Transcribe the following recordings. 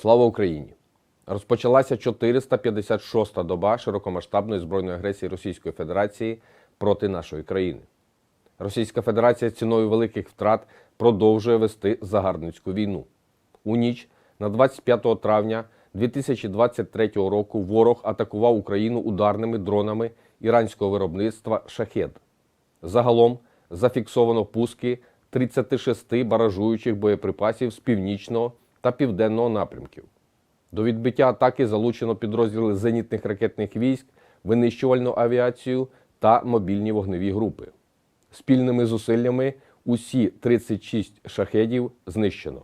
Слава Україні! Розпочалася 456-та доба широкомасштабної збройної агресії Російської Федерації проти нашої країни. Російська Федерація ціною великих втрат продовжує вести загарбницьку війну. У ніч на 25 травня 2023 року ворог атакував Україну ударними дронами іранського виробництва Шахед. Загалом зафіксовано пуски 36 баражуючих боєприпасів з північного та південного напрямків. До відбиття атаки залучено підрозділи зенітних ракетних військ, винищувальну авіацію та мобільні вогневі групи. Спільними зусиллями усі 36 шахедів знищено.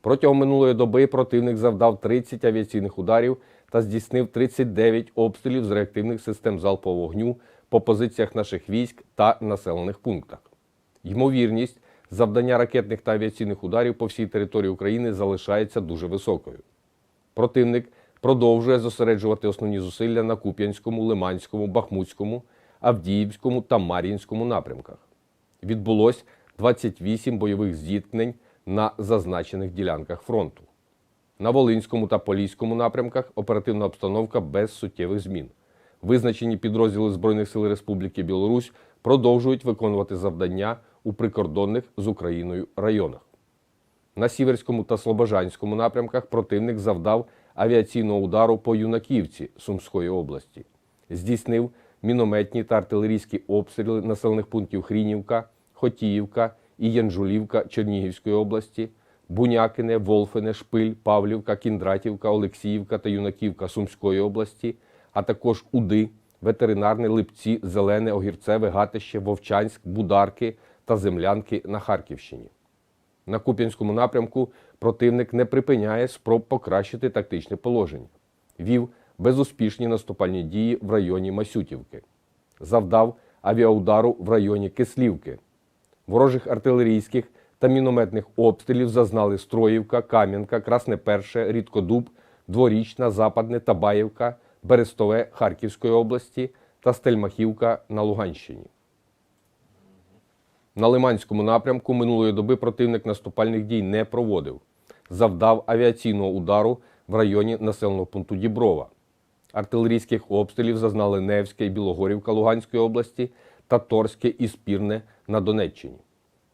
Протягом минулої доби противник завдав 30 авіаційних ударів та здійснив 39 обстрілів з реактивних систем залпового вогню по позиціях наших військ та населених пунктах. Ймовірність завдання ракетних та авіаційних ударів по всій території України залишається дуже високою. Противник продовжує зосереджувати основні зусилля на Куп'янському, Лиманському, Бахмутському, Авдіївському та Мар'їнському напрямках. Відбулось 28 бойових зіткнень на зазначених ділянках фронту. На Волинському та Поліському напрямках оперативна обстановка без суттєвих змін. Визначені підрозділи Збройних сил Республіки Білорусь продовжують виконувати завдання у прикордонних з Україною районах. На Сіверському та Слобожанському напрямках противник завдав авіаційного удару по Юнаківці Сумської області, здійснив мінометні та артилерійські обстріли населених пунктів Хрінівка, Хотіївка і Янжулівка Чернігівської області, Бунякине, Волфине, Шпиль, Павлівка, Кіндратівка, Олексіївка та Юнаківка Сумської області, а також Уди, Ветеринарне, Липці, Зелене, Огірцеве, Гатище, Вовчанськ, Бударки та Землянки на Харківщині. На Куп'янському напрямку противник не припиняє спроб покращити тактичне положення. Вів безуспішні наступальні дії в районі Масютівки. Завдав авіаудару в районі Кислівки. Ворожих артилерійських та мінометних обстрілів зазнали Строївка, Кам'янка, Красне Перше, Рідкодуб, Дворічна, Западне, Табаївка, Берестове Харківської області та Стельмахівка на Луганщині. На Лиманському напрямку минулої доби противник наступальних дій не проводив. Завдав авіаційного удару в районі населеного пункту Діброва. Артилерійських обстрілів зазнали Невська і Білогорівка Луганської області та Торське і Спірне на Донеччині.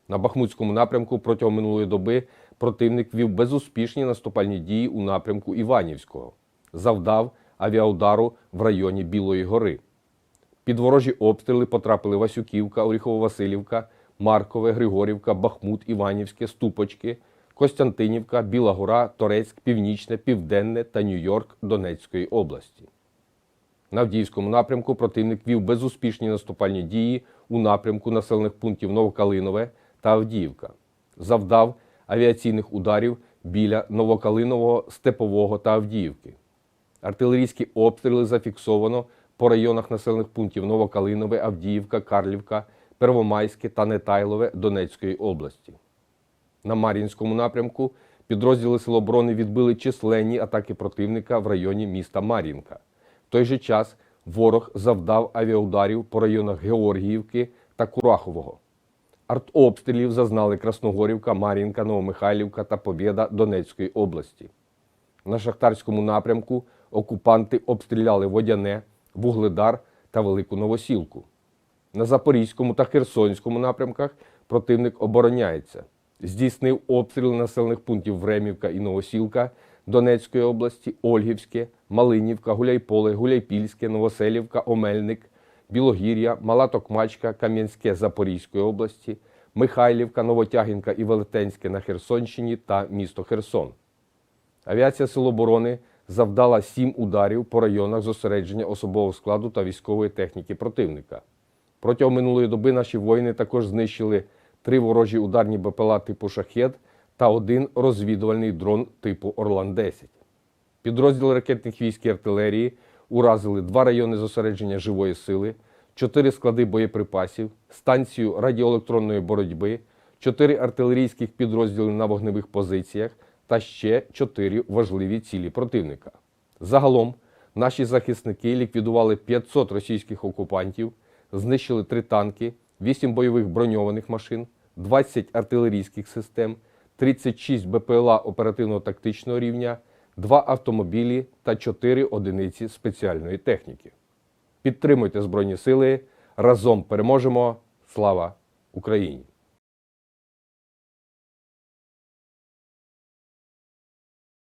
На Бахмутському напрямку протягом минулої доби противник вів безуспішні наступальні дії у напрямку Іванівського. Завдав авіаудару в районі Білої гори. Під ворожі обстріли потрапили Васюківка, Оріхово-Василівка, Маркове, Григорівка, Бахмут, Іванівське, Ступочки, Костянтинівка, Біла Гора, Торецьк, Північне, Південне та Нью-Йорк Донецької області. На Авдіївському напрямку противник вів безуспішні наступальні дії у напрямку населених пунктів Новокалинове та Авдіївка. Завдав авіаційних ударів біля Новокалинового, Степового та Авдіївки. Артилерійські обстріли зафіксовано по районах населених пунктів Новокалинове, Авдіївка, Карлівка, Первомайське та Нетайлове Донецької області. На Мар'їнському напрямку підрозділи Сил оборони відбили численні атаки противника в районі міста Мар'їнка. В той же час ворог завдав авіаударів по районах Георгіївки та Курахового. Артобстрілів зазнали Красногорівка, Мар'їнка, Новомихайлівка та Побєда Донецької області. На Шахтарському напрямку окупанти обстріляли Водяне, Вугледар та Велику Новосілку. На Запорізькому та Херсонському напрямках противник обороняється. Здійснив обстріли населених пунктів Времівка і Новосілка Донецької області, Ольгівське, Малинівка, Гуляйполе, Гуляйпільське, Новоселівка, Омельник, Білогір'я, Мала Токмачка, Кам'янське Запорізької області, Михайлівка, Новотягінка і Велетенське на Херсонщині та місто Херсон. Авіація Сил оборони завдала сім ударів по районах зосередження особового складу та військової техніки противника. Протягом минулої доби наші воїни також знищили три ворожі ударні БПЛА типу Шахет та один розвідувальний дрон типу Орлан-10. Підрозділи ракетних військ і артилерії уразили два райони зосередження живої сили, чотири склади боєприпасів, станцію радіоелектронної боротьби, чотири артилерійських підрозділи на вогневих позиціях та ще чотири важливі цілі противника. Загалом наші захисники ліквідували 500 російських окупантів, знищили три танки, 8 бойових броньованих машин, 20 артилерійських систем, 36 БПЛА оперативно-тактичного рівня, 2 автомобілі та 4 одиниці спеціальної техніки. Підтримуйте Збройні Сили. Разом переможемо. Слава Україні!